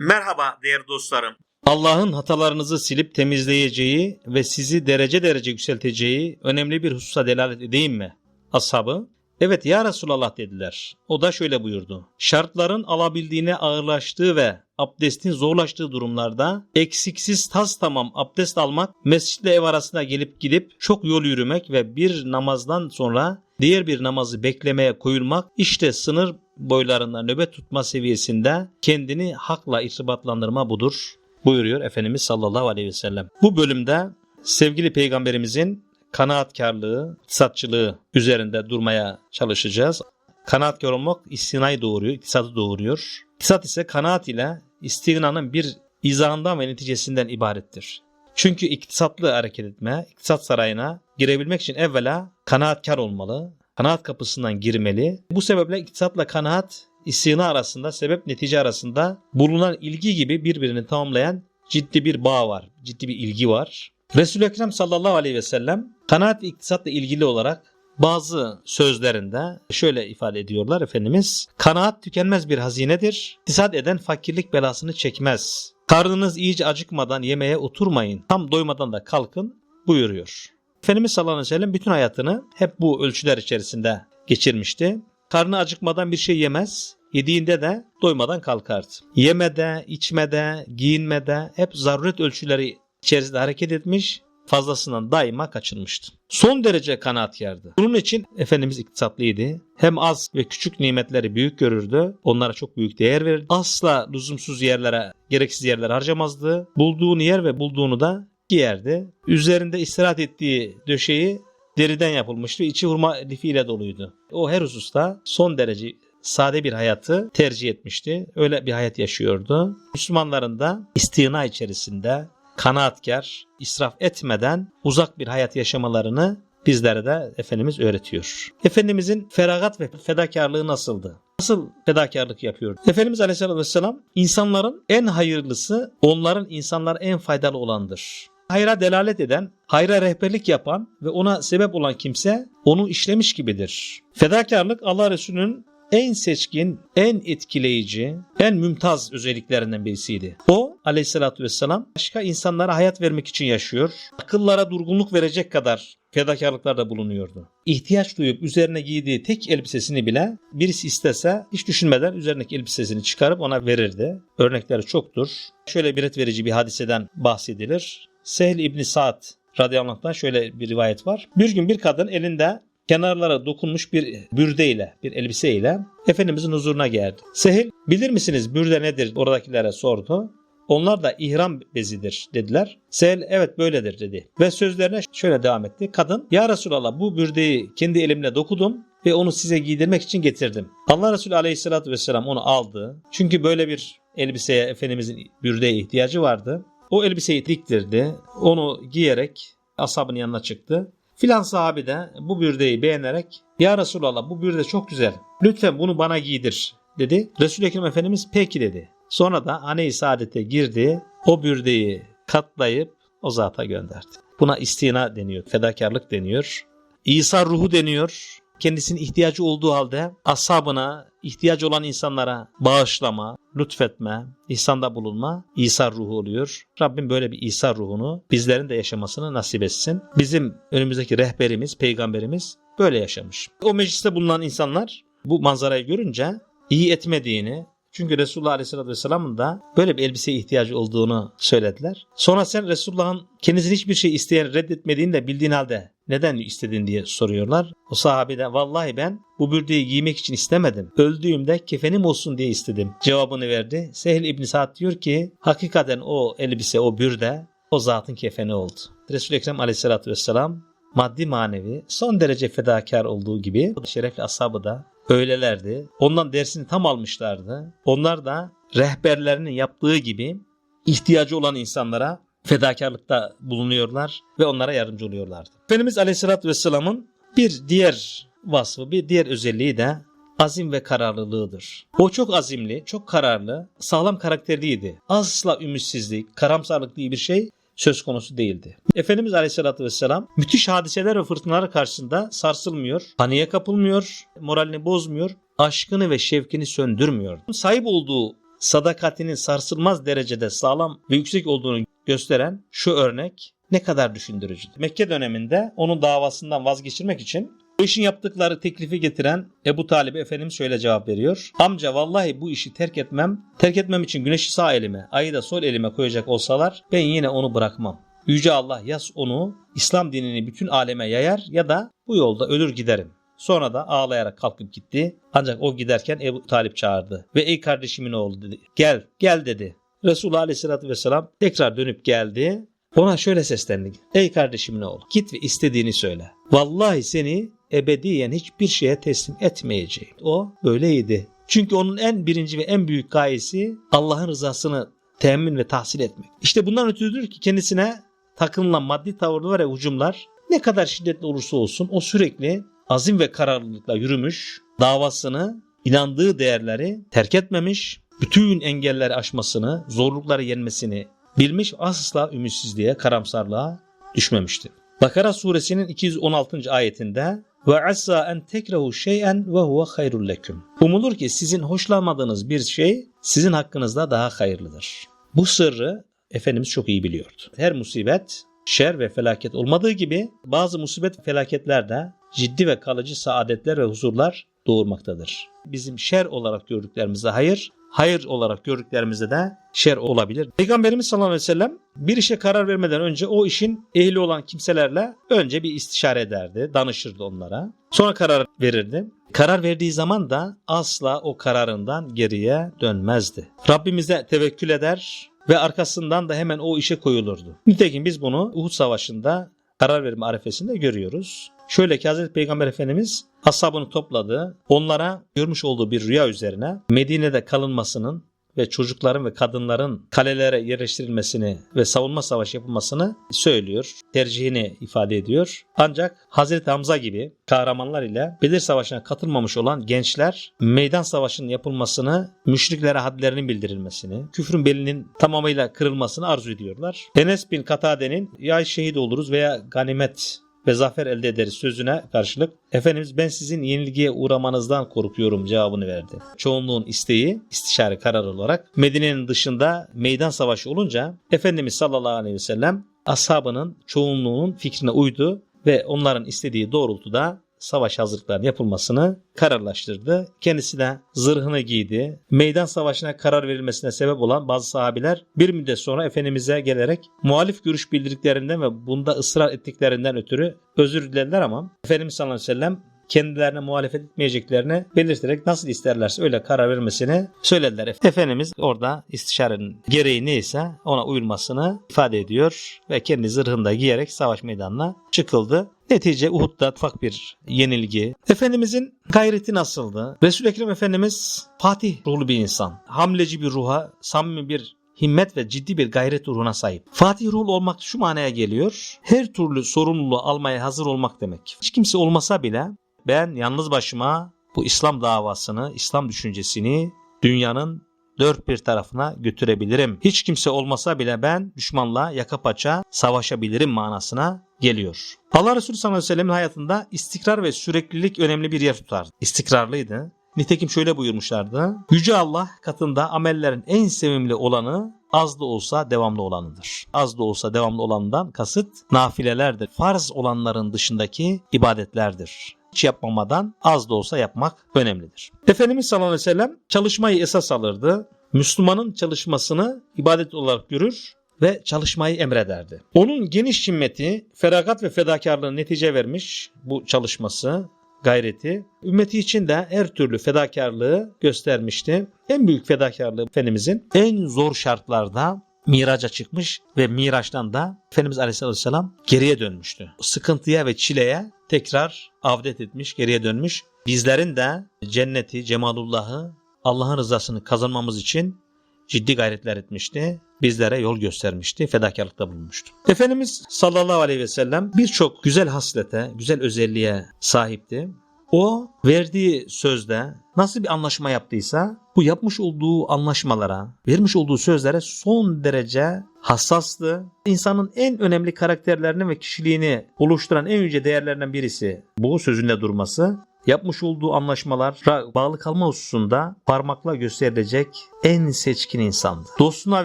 Merhaba değerli dostlarım. Allah'ın hatalarınızı silip temizleyeceği ve sizi derece derece yükselteceği önemli bir hususa delalet edeyim mi? Ashabı, evet ya Resulallah dediler. O da şöyle buyurdu. Şartların alabildiğine ağırlaştığı ve abdestin zorlaştığı durumlarda eksiksiz tas tamam abdest almak, mescitle ev arasında gelip gidip çok yol yürümek ve bir namazdan sonra diğer bir namazı beklemeye koyulmak işte sınır boylarında nöbet tutma seviyesinde kendini hakla irtibatlandırma budur buyuruyor Efendimiz sallallahu aleyhi ve sellem. Bu bölümde sevgili peygamberimizin kanaatkarlığı, iktisatçılığı üzerinde durmaya çalışacağız. Kanaatkar olmak istinayı doğuruyor, iktisadı doğuruyor. İktisat ise kanaat ile istinanın bir izahından ve neticesinden ibarettir. Çünkü iktisatlı hareket etme, iktisat sarayına girebilmek için evvela kanaatkar olmalı, kanaat kapısından girmeli. Bu sebeple iktisatla kanaat istina arasında, sebep netice arasında bulunan ilgi gibi birbirini tamamlayan ciddi bir bağ var, ciddi bir ilgi var. Resul-i Ekrem sallallahu aleyhi ve sellem kanaat ve iktisatla ilgili olarak bazı sözlerinde şöyle ifade ediyorlar Efendimiz. Kanaat tükenmez bir hazinedir. İktisat eden fakirlik belasını çekmez. Karnınız iyice acıkmadan yemeğe oturmayın. Tam doymadan da kalkın buyuruyor. Efendimiz sallallahu aleyhi ve sellem bütün hayatını hep bu ölçüler içerisinde geçirmişti. Karnı acıkmadan bir şey yemez. Yediğinde de doymadan kalkardı. Yemede, içmede, giyinmede hep zaruret ölçüleri içerisinde hareket etmiş, fazlasından daima kaçınmıştı. Son derece kanaatkardı. Bunun için Efendimiz iktisatlıydı. Hem az ve küçük nimetleri büyük görürdü. Onlara çok büyük değer verirdi. Asla lüzumsuz yerlere, gereksiz yerlere harcamazdı. Bulduğunu yer ve bulduğunu da giyerdi. Üzerinde istirahat ettiği döşeği deriden yapılmıştı. İçi hurma lifiyle doluydu. O her hususta son derece sade bir hayatı tercih etmişti. Öyle bir hayat yaşıyordu. Müslümanların da istina içerisinde kanaatkar, israf etmeden uzak bir hayat yaşamalarını bizlere de Efendimiz öğretiyor. Efendimizin feragat ve fedakarlığı nasıldı? Nasıl fedakarlık yapıyordu? Efendimiz Aleyhisselatü Vesselam insanların en hayırlısı onların insanlar en faydalı olandır. Hayra delalet eden, hayra rehberlik yapan ve ona sebep olan kimse onu işlemiş gibidir. Fedakarlık Allah Resulü'nün en seçkin, en etkileyici, en mümtaz özelliklerinden birisiydi. O aleyhissalatü vesselam başka insanlara hayat vermek için yaşıyor. Akıllara durgunluk verecek kadar fedakarlıklarda bulunuyordu. İhtiyaç duyup üzerine giydiği tek elbisesini bile birisi istese hiç düşünmeden üzerindeki elbisesini çıkarıp ona verirdi. Örnekleri çoktur. Şöyle bir verici bir hadiseden bahsedilir. Sehl İbni Sa'd radıyallahu anh'tan şöyle bir rivayet var. Bir gün bir kadın elinde kenarlara dokunmuş bir bürdeyle, bir elbiseyle Efendimizin huzuruna geldi. Sehil bilir misiniz bürde nedir oradakilere sordu. Onlar da ihram bezidir dediler. Sehil evet böyledir dedi. Ve sözlerine şöyle devam etti. Kadın ya Resulallah bu bürdeyi kendi elimle dokudum ve onu size giydirmek için getirdim. Allah Resulü aleyhissalatü vesselam onu aldı. Çünkü böyle bir elbiseye Efendimizin bürdeye ihtiyacı vardı. O elbiseyi diktirdi. Onu giyerek ashabın yanına çıktı. Filan sahabi de bu bürdeyi beğenerek Ya Resulallah bu bürde çok güzel. Lütfen bunu bana giydir dedi. Resul-i Ekrem Efendimiz peki dedi. Sonra da hane-i saadete girdi. O bürdeyi katlayıp o zata gönderdi. Buna istina deniyor. Fedakarlık deniyor. İsa ruhu deniyor. Kendisinin ihtiyacı olduğu halde ashabına, ihtiyacı olan insanlara bağışlama, lütfetme, ihsanda bulunma İsa ruhu oluyor. Rabbim böyle bir İsa ruhunu bizlerin de yaşamasını nasip etsin. Bizim önümüzdeki rehberimiz, peygamberimiz böyle yaşamış. O mecliste bulunan insanlar bu manzarayı görünce iyi etmediğini, çünkü Resulullah Aleyhisselatü Vesselam'ın da böyle bir elbiseye ihtiyacı olduğunu söylediler. Sonra sen Resulullah'ın kendisini hiçbir şey isteyen reddetmediğini de bildiğin halde neden istedin diye soruyorlar. O sahabe de vallahi ben bu bürdeyi giymek için istemedim. Öldüğümde kefenim olsun diye istedim. Cevabını verdi. Sehl İbn Sa'd diyor ki hakikaten o elbise o bürde o zatın kefeni oldu. Resul-i Ekrem Aleyhisselatü Vesselam maddi manevi son derece fedakar olduğu gibi şerefli ashabı da öylelerdi. Ondan dersini tam almışlardı. Onlar da rehberlerinin yaptığı gibi ihtiyacı olan insanlara fedakarlıkta bulunuyorlar ve onlara yardımcı oluyorlardı. Efendimiz Aleyhisselatü Vesselam'ın bir diğer vasfı, bir diğer özelliği de azim ve kararlılığıdır. O çok azimli, çok kararlı, sağlam karakterliydi. Asla ümitsizlik, karamsarlık diye bir şey söz konusu değildi. Efendimiz Aleyhisselatü Vesselam müthiş hadiseler ve fırtınalar karşısında sarsılmıyor, paniğe kapılmıyor, moralini bozmuyor, aşkını ve şevkini söndürmüyor. Sahip olduğu sadakatinin sarsılmaz derecede sağlam ve yüksek olduğunu gösteren şu örnek ne kadar düşündürücü. Mekke döneminde onun davasından vazgeçirmek için bu işin yaptıkları teklifi getiren Ebu Talib Efendimiz şöyle cevap veriyor. Amca vallahi bu işi terk etmem. Terk etmem için güneşi sağ elime, ayı da sol elime koyacak olsalar ben yine onu bırakmam. Yüce Allah yaz onu İslam dinini bütün aleme yayar ya da bu yolda ölür giderim. Sonra da ağlayarak kalkıp gitti. Ancak o giderken Ebu Talip çağırdı. Ve ey kardeşimin oğlu dedi. Gel, gel dedi. Resulullah Aleyhisselatü Vesselam tekrar dönüp geldi. Ona şöyle seslendi. Ey kardeşimin oğlu git ve istediğini söyle. Vallahi seni ebediyen hiçbir şeye teslim etmeyeceğim. O böyleydi. Çünkü onun en birinci ve en büyük gayesi Allah'ın rızasını temin ve tahsil etmek. İşte bundan ötürüdür ki kendisine takınılan maddi tavırlar ve hücumlar ne kadar şiddetli olursa olsun o sürekli azim ve kararlılıkla yürümüş, davasını, inandığı değerleri terk etmemiş, bütün engelleri aşmasını, zorlukları yenmesini bilmiş asla ümitsizliğe, karamsarlığa düşmemiştir. Bakara suresinin 216. ayetinde ve asa en tekrehu şey'en ve huve hayrul leküm. Umulur ki sizin hoşlanmadığınız bir şey sizin hakkınızda daha hayırlıdır. Bu sırrı Efendimiz çok iyi biliyordu. Her musibet, şer ve felaket olmadığı gibi bazı musibet felaketler de ciddi ve kalıcı saadetler ve huzurlar doğurmaktadır. Bizim şer olarak gördüklerimizde hayır, hayır olarak gördüklerimizde de şer olabilir. Peygamberimiz sallallahu aleyhi ve sellem bir işe karar vermeden önce o işin ehli olan kimselerle önce bir istişare ederdi, danışırdı onlara. Sonra karar verirdi. Karar verdiği zaman da asla o kararından geriye dönmezdi. Rabbimize tevekkül eder ve arkasından da hemen o işe koyulurdu. Nitekim biz bunu Uhud Savaşı'nda karar verme arifesinde görüyoruz. Şöyle ki Hazreti Peygamber Efendimiz ashabını topladı. Onlara görmüş olduğu bir rüya üzerine Medine'de kalınmasının ve çocukların ve kadınların kalelere yerleştirilmesini ve savunma savaşı yapılmasını söylüyor. Tercihini ifade ediyor. Ancak Hazreti Hamza gibi kahramanlar ile Bedir Savaşı'na katılmamış olan gençler meydan savaşının yapılmasını, müşriklere hadlerinin bildirilmesini, küfrün belinin tamamıyla kırılmasını arzu ediyorlar. Enes bin Katade'nin ya şehit oluruz veya ganimet ve zafer elde ederiz sözüne karşılık Efendimiz ben sizin yenilgiye uğramanızdan korkuyorum cevabını verdi. Çoğunluğun isteği istişare kararı olarak Medine'nin dışında meydan savaşı olunca Efendimiz sallallahu aleyhi ve sellem ashabının çoğunluğunun fikrine uydu ve onların istediği doğrultuda savaş hazırlıklarının yapılmasını kararlaştırdı. Kendisi de zırhını giydi. Meydan savaşına karar verilmesine sebep olan bazı sahabiler bir müddet sonra Efendimiz'e gelerek muhalif görüş bildirdiklerinden ve bunda ısrar ettiklerinden ötürü özür dilediler ama Efendimiz sallallahu aleyhi ve sellem kendilerine muhalefet etmeyeceklerini belirterek nasıl isterlerse öyle karar vermesini söylediler. Efendimiz orada istişarenin gereği neyse ona uyulmasını ifade ediyor ve kendi zırhını da giyerek savaş meydanına çıkıldı. Netice Uhud'da ufak bir yenilgi. Efendimizin gayreti nasıldı? Resul-i Ekrem Efendimiz Fatih ruhlu bir insan. Hamleci bir ruha, samimi bir himmet ve ciddi bir gayret ruhuna sahip. Fatih ruhlu olmak şu manaya geliyor. Her türlü sorumluluğu almaya hazır olmak demek. Hiç kimse olmasa bile ben yalnız başıma bu İslam davasını, İslam düşüncesini dünyanın dört bir tarafına götürebilirim. Hiç kimse olmasa bile ben düşmanla yaka paça savaşabilirim manasına geliyor. Allah Resulü sallallahu aleyhi ve sellem'in hayatında istikrar ve süreklilik önemli bir yer tutardı. İstikrarlıydı. Nitekim şöyle buyurmuşlardı. Yüce Allah katında amellerin en sevimli olanı az da olsa devamlı olanıdır. Az da olsa devamlı olandan kasıt nafilelerdir. Farz olanların dışındaki ibadetlerdir hiç yapmamadan az da olsa yapmak önemlidir. Efendimiz sallallahu aleyhi ve sellem çalışmayı esas alırdı. Müslümanın çalışmasını ibadet olarak görür ve çalışmayı emrederdi. Onun geniş himmeti, feragat ve fedakarlığı netice vermiş bu çalışması, gayreti. Ümmeti için de her türlü fedakarlığı göstermişti. En büyük fedakarlığı Efendimizin en zor şartlarda miraca çıkmış ve miraçtan da Efendimiz Aleyhisselam geriye dönmüştü. Sıkıntıya ve çileye tekrar avdet etmiş, geriye dönmüş. Bizlerin de cenneti, cemalullahı, Allah'ın rızasını kazanmamız için ciddi gayretler etmişti. Bizlere yol göstermişti, fedakarlıkta bulunmuştu. Efendimiz sallallahu aleyhi ve sellem birçok güzel haslete, güzel özelliğe sahipti. O verdiği sözde nasıl bir anlaşma yaptıysa bu yapmış olduğu anlaşmalara, vermiş olduğu sözlere son derece hassastı. İnsanın en önemli karakterlerini ve kişiliğini oluşturan en yüce değerlerinden birisi bu sözünde durması. yapmış olduğu anlaşmalara bağlı kalma hususunda parmakla gösterilecek en seçkin insandı. Dostuna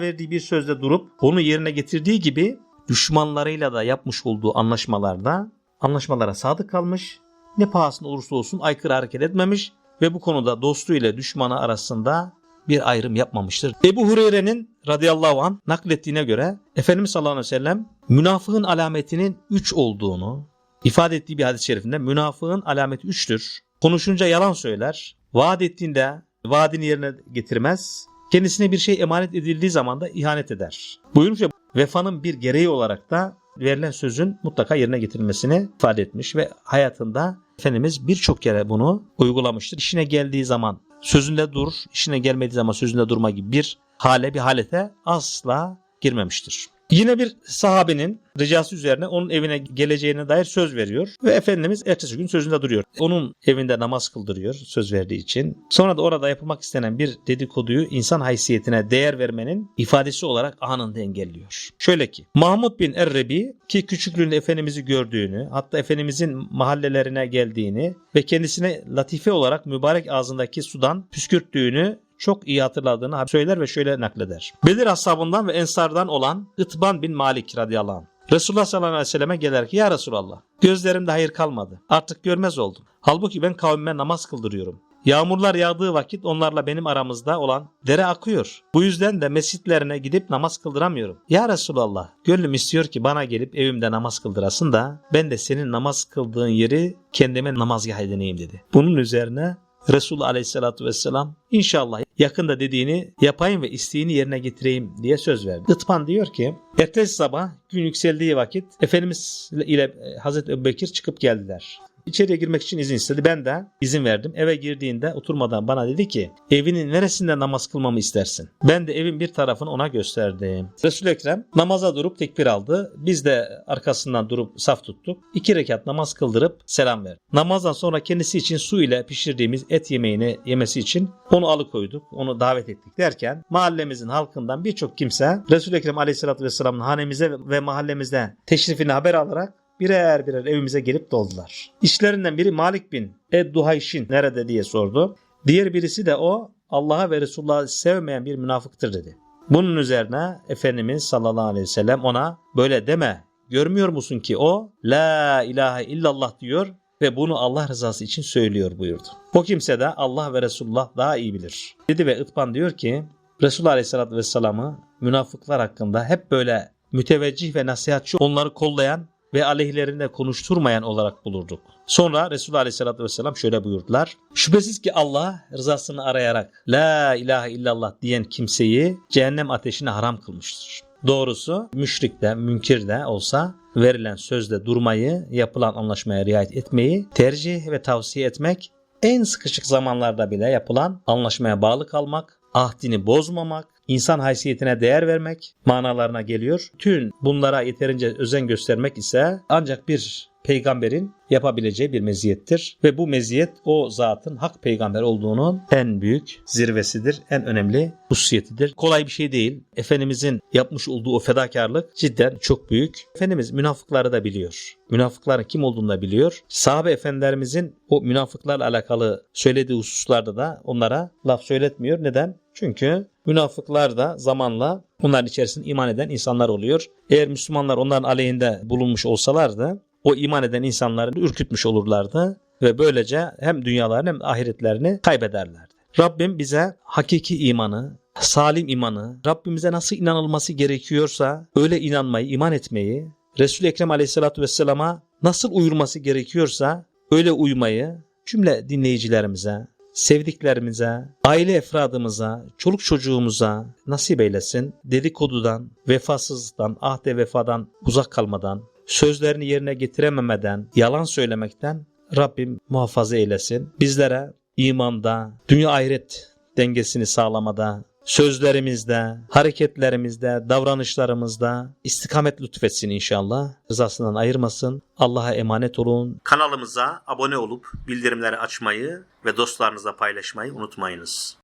verdiği bir sözde durup onu yerine getirdiği gibi düşmanlarıyla da yapmış olduğu anlaşmalarda anlaşmalara sadık kalmış, ne pahasına olursa olsun aykırı hareket etmemiş ve bu konuda dostu ile düşmanı arasında bir ayrım yapmamıştır. Ebu Hureyre'nin radıyallahu an naklettiğine göre Efendimiz sallallahu aleyhi ve sellem münafığın alametinin 3 olduğunu ifade ettiği bir hadis-i şerifinde münafığın alameti 3'tür. Konuşunca yalan söyler, vaat ettiğinde vaadini yerine getirmez, kendisine bir şey emanet edildiği zaman da ihanet eder. Buyurmuş ya vefanın bir gereği olarak da verilen sözün mutlaka yerine getirilmesini ifade etmiş ve hayatında Efendimiz birçok kere bunu uygulamıştır. İşine geldiği zaman sözünde dur, işine gelmediği zaman sözünde durma gibi bir hale, bir halete asla girmemiştir. Yine bir sahabenin ricası üzerine onun evine geleceğine dair söz veriyor ve Efendimiz ertesi gün sözünde duruyor. Onun evinde namaz kıldırıyor söz verdiği için. Sonra da orada yapılmak istenen bir dedikoduyu insan haysiyetine değer vermenin ifadesi olarak anında engelliyor. Şöyle ki Mahmud bin Errebi ki küçüklüğünde Efendimiz'i gördüğünü hatta Efendimizin mahallelerine geldiğini ve kendisine latife olarak mübarek ağzındaki sudan püskürttüğünü çok iyi hatırladığını söyler ve şöyle nakleder. Bedir ashabından ve ensardan olan Itban bin Malik radıyallahu anh. Resulullah sallallahu aleyhi ve selleme gelir ki ya Resulallah gözlerimde hayır kalmadı. Artık görmez oldum. Halbuki ben kavmime namaz kıldırıyorum. Yağmurlar yağdığı vakit onlarla benim aramızda olan dere akıyor. Bu yüzden de mescitlerine gidip namaz kıldıramıyorum. Ya Resulallah gönlüm istiyor ki bana gelip evimde namaz kıldırasın da ben de senin namaz kıldığın yeri kendime namazgah edineyim dedi. Bunun üzerine Resulullah Aleyhisselatü Vesselam inşallah yakında dediğini yapayım ve isteğini yerine getireyim diye söz verdi. Itban diyor ki ertesi sabah gün yükseldiği vakit Efendimiz ile Hazreti Ebubekir çıkıp geldiler. İçeriye girmek için izin istedi. Ben de izin verdim. Eve girdiğinde oturmadan bana dedi ki evinin neresinde namaz kılmamı istersin? Ben de evin bir tarafını ona gösterdim. Resul-i Ekrem namaza durup tekbir aldı. Biz de arkasından durup saf tuttuk. İki rekat namaz kıldırıp selam verdi. Namazdan sonra kendisi için su ile pişirdiğimiz et yemeğini yemesi için onu alıkoyduk. Onu davet ettik derken mahallemizin halkından birçok kimse Resul-i Ekrem Aleyhisselatü Vesselam'ın hanemize ve mahallemizde teşrifini haber alarak birer birer evimize gelip doldular. İşlerinden biri Malik bin Edduhayşin nerede diye sordu. Diğer birisi de o Allah'a ve Resulullah'ı sevmeyen bir münafıktır dedi. Bunun üzerine Efendimiz sallallahu aleyhi ve sellem ona böyle deme. Görmüyor musun ki o la ilahe illallah diyor ve bunu Allah rızası için söylüyor buyurdu. O kimse de Allah ve Resulullah daha iyi bilir. Dedi ve Itban diyor ki Resulullah aleyhissalatü vesselam'ı münafıklar hakkında hep böyle müteveccih ve nasihatçı onları kollayan ve aleyhlerinde konuşturmayan olarak bulurduk. Sonra Resulullah Aleyhisselatü Vesselam şöyle buyurdular. Şüphesiz ki Allah rızasını arayarak La ilahe illallah diyen kimseyi cehennem ateşine haram kılmıştır. Doğrusu müşrikte, münkirde olsa verilen sözde durmayı, yapılan anlaşmaya riayet etmeyi tercih ve tavsiye etmek, en sıkışık zamanlarda bile yapılan anlaşmaya bağlı kalmak, ahdini bozmamak, insan haysiyetine değer vermek manalarına geliyor. Tüm bunlara yeterince özen göstermek ise ancak bir peygamberin yapabileceği bir meziyettir ve bu meziyet o zatın hak peygamber olduğunun en büyük zirvesidir, en önemli hususiyetidir. Kolay bir şey değil. Efendimizin yapmış olduğu o fedakarlık cidden çok büyük. Efendimiz münafıkları da biliyor. Münafıkların kim olduğunu da biliyor. Sahabe efendilerimizin o münafıklarla alakalı söylediği hususlarda da onlara laf söyletmiyor. Neden? Çünkü münafıklar da zamanla onların içerisinde iman eden insanlar oluyor. Eğer Müslümanlar onların aleyhinde bulunmuş olsalardı o iman eden insanları ürkütmüş olurlardı ve böylece hem dünyalarını hem ahiretlerini kaybederlerdi. Rabbim bize hakiki imanı, salim imanı, Rabbimize nasıl inanılması gerekiyorsa öyle inanmayı, iman etmeyi, Resul-i Ekrem Aleyhisselatü Vesselam'a nasıl uyurması gerekiyorsa öyle uymayı cümle dinleyicilerimize, sevdiklerimize, aile efradımıza, çoluk çocuğumuza nasip eylesin. Dedikodudan, vefasızlıktan, ahde vefadan uzak kalmadan, sözlerini yerine getirememeden, yalan söylemekten Rabbim muhafaza eylesin. Bizlere imanda, dünya ahiret dengesini sağlamada, sözlerimizde, hareketlerimizde, davranışlarımızda istikamet lütfetsin inşallah. Rızasından ayırmasın. Allah'a emanet olun. Kanalımıza abone olup bildirimleri açmayı ve dostlarınızla paylaşmayı unutmayınız.